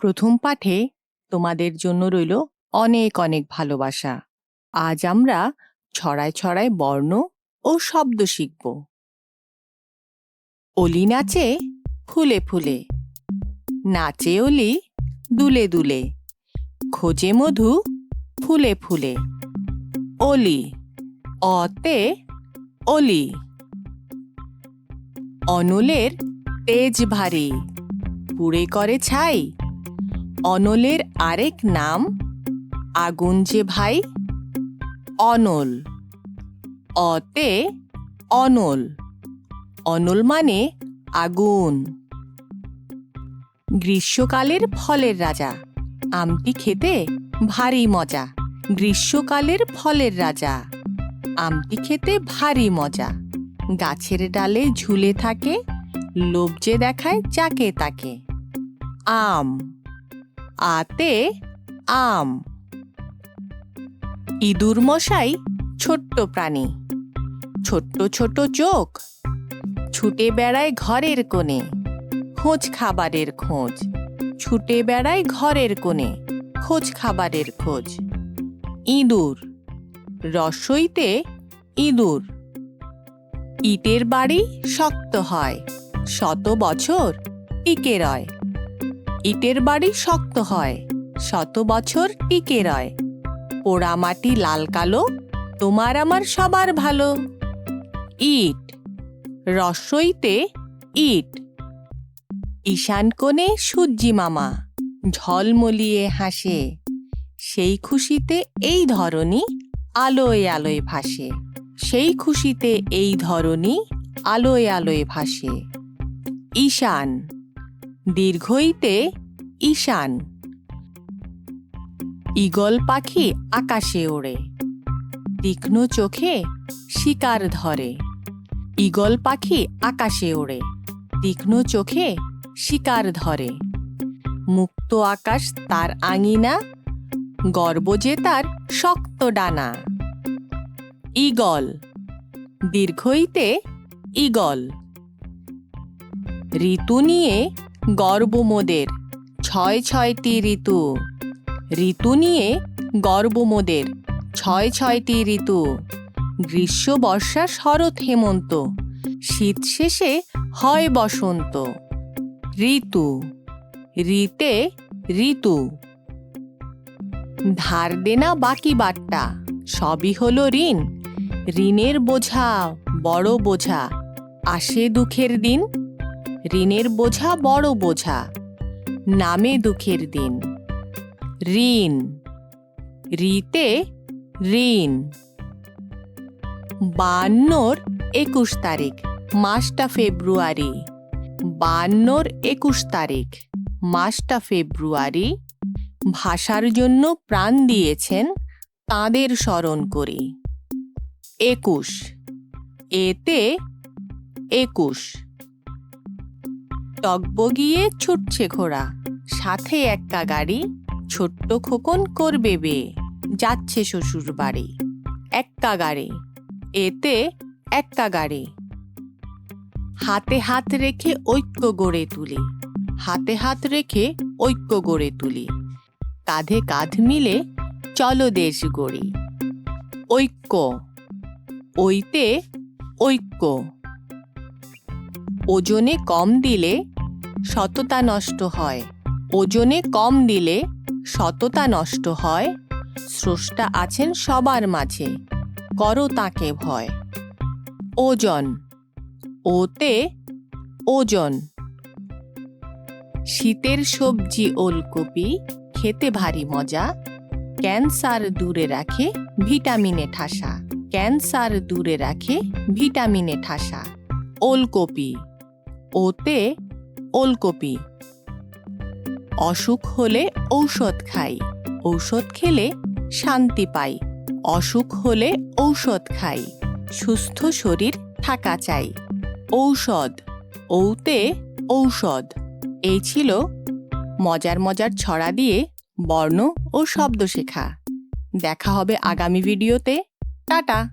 প্রথম পাঠে তোমাদের জন্য রইল অনেক অনেক ভালোবাসা। আজ আমরা ছড়ায় ছড়ায় বর্ণ ও শব্দ শিখব। অলি নাচে ফুলে ফুলে, নাচে অলি দুলে দুলে, খোঁজে মধু ফুলে ফুলে, অলি অতে অলি। অনলের তেজ ভারী, পুড়ে করে ছাই অনলের আরেক নাম আগুন যে ভাই, অনল। অতে অনল। অনল মানে আগুন। গ্রীষ্মকালের ফলের রাজা। আমটি খেতে ভারী মজা। গ্রীষ্মকালের ফলের রাজা। আমটি খেতে ভারী মজা। গাছের ডালে ঝুলে থাকে, লোভ যে দেখায় যাকে তাকে। আম। আতে আম। ইঁদুর মশাই ছোট্ট প্রাণী। ছোট্ট ছোট চোখ। ছুটে বেড়ায় ঘরের কোণে। খোঁজ খাবারের খোঁজ। ছুটে বেড়ায় ঘরের কোণে। খোঁজ খাবারের খোঁজ। ইঁদুর। রসইতে ইঁদুর। ইটের বাড়ি শক্ত হয়। শত বছর টিকে রয়। ইটের বাড়ি শক্ত হয়, শত বছর টিকে রয়। পোড়া মাটি লাল কালো, তোমার আমার সবার ভালো। ইট, রসইতে ইট। ঈশান কোণে সূর্যি মামা ঝলমলিয়ে হাসে। সেই খুশিতে এই ধরনী আলোয় আলোয় ভাসে। সেই খুশিতে এই ধরনী আলোয় আলোয় ভাসে। ঈশান দীর্ঘইতে ঈশান। ঈগল পাখি আকাশে ওড়ে। তীক্ষ্ণ চোখে শিকার ধরে। ঈগল পাখি আকাশে ওড়ে। তীক্ষ্ণ চোখে শিকার ধরে। মুক্ত আকাশ তার আঙিনা, গর্ব যে তার শক্ত ডানা। ঈগল। দীর্ঘইতে ঈগল। ঋতু নিয়ে গর্ব মোদের ছয় ছয়টি ঋতু। ঋতু নিয়ে গর্ব মোদের ছয় ছয়টি ঋতু। গ্রীষ্ম, বর্ষা, শরৎ, হেমন্ত। শীত শেষে হয় বসন্ত। ঋতু। ঋতে ঋতু। ধার দেনা বাকি বাট্টা। সবই হলো ঋণ। ঋণের বোঝা বড় বোঝা। আসে দুঃখের দিন। ঋণের বোঝা বড় বোঝা। নামে দুঃখের দিন। ঋণ। ঋতে ঋণ। বান্নর একুশ তারিখ, মাসটা ফেব্রুয়ারি। বান্নর একুশ তারিখ, মাসটা ফেব্রুয়ারি। ভাষার জন্য প্রাণ দিয়েছেন তাঁদের স্মরণ করি। একুশ। এতে একুশ। টকবগিয়ে ছুটছে ঘোড়া। সাথে একটা গাড়ি ছোট্ট খোকন করবে বে। যাচ্ছে শ্বশুর বাড়ি একটা গাড়ি। এতে একটা গাড়ি। হাতে হাত রেখে ঐক্য গড়ে তুলি। হাতে হাত রেখে ঐক্য গড়ে তুলি। কাঁধে কাঁধ মিলে চলো দেশ গড়ি। ঐক্য। ওইতে ঐক্য। ওজনে কম দিলে সততা নষ্ট হয়। ওজনে কম দিলে সততা নষ্ট হয়। স্রষ্টা আছেন সবার মাঝে, করো তাকে ভয়। ওজন, ওতে ওজন। শীতের সবজি, ওলকপি, খেতে ভারী মজা। ক্যান্সার দূরে রাখে, ভিটামিনে ঠাসা। ক্যান্সার দূরে রাখে, ভিটামিনে ঠাসা। ওলকপি ওতে ওলকপি। অসুখ হলে ঔষধ খাই। ঔষধ খেলে শান্তি পাই। অসুখ হলে ঔষধ খাই। সুস্থ শরীর থাকা চাই। ঔষধ ঔতে ঔষধ। এই ছিল মজার মজার ছড়া দিয়ে বর্ণ ও শব্দ শেখা। দেখা হবে আগামী ভিডিওতে। টাটা!